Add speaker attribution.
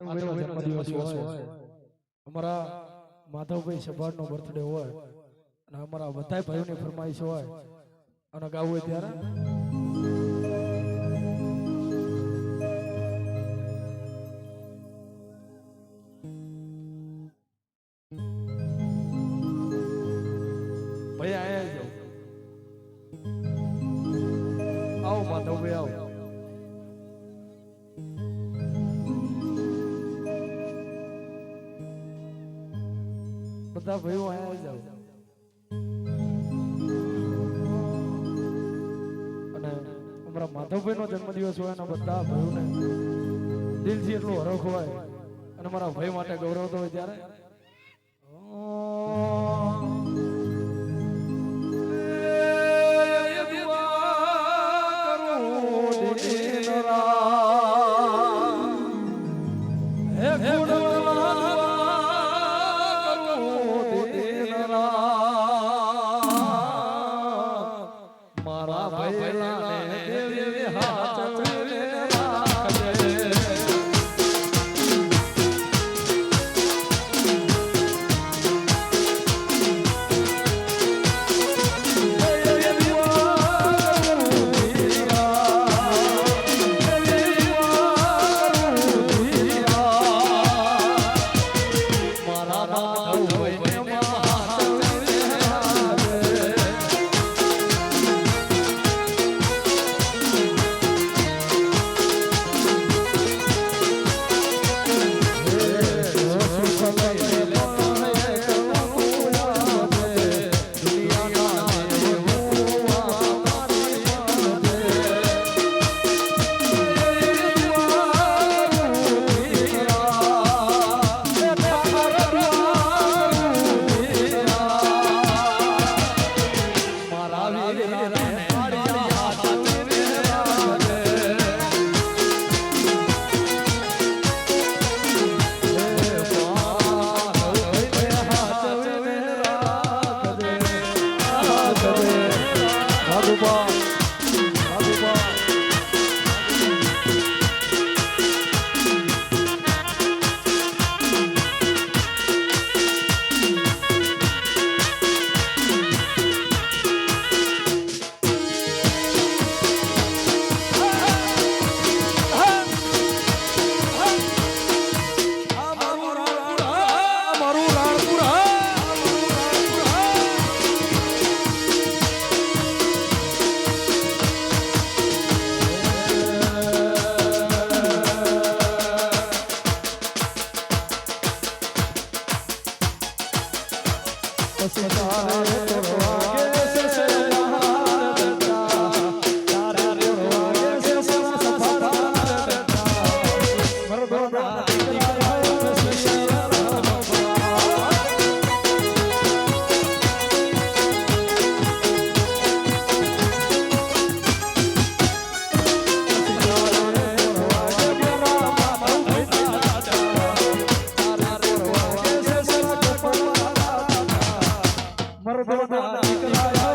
Speaker 1: હોય. અમારા માધવભાઈ સભાનો બર્થડે હોય. અને અમારા બધા ભાઈઓની ફરમાઈશ હોય. અને ગાવું હોય ત્યારે? ભાઈ આયા બધા ભાઈઓ અહીંયા જાવ અને અમારા માધવભાઈ નો જન્મદિવસ હોય અને બધા ભાઈઓને દિલથી એટલું હરખ હોય અને મારા ભાઈ માટે ગૌરવ હોય ત્યારે દેવી હાચવીને Você tá Thank you.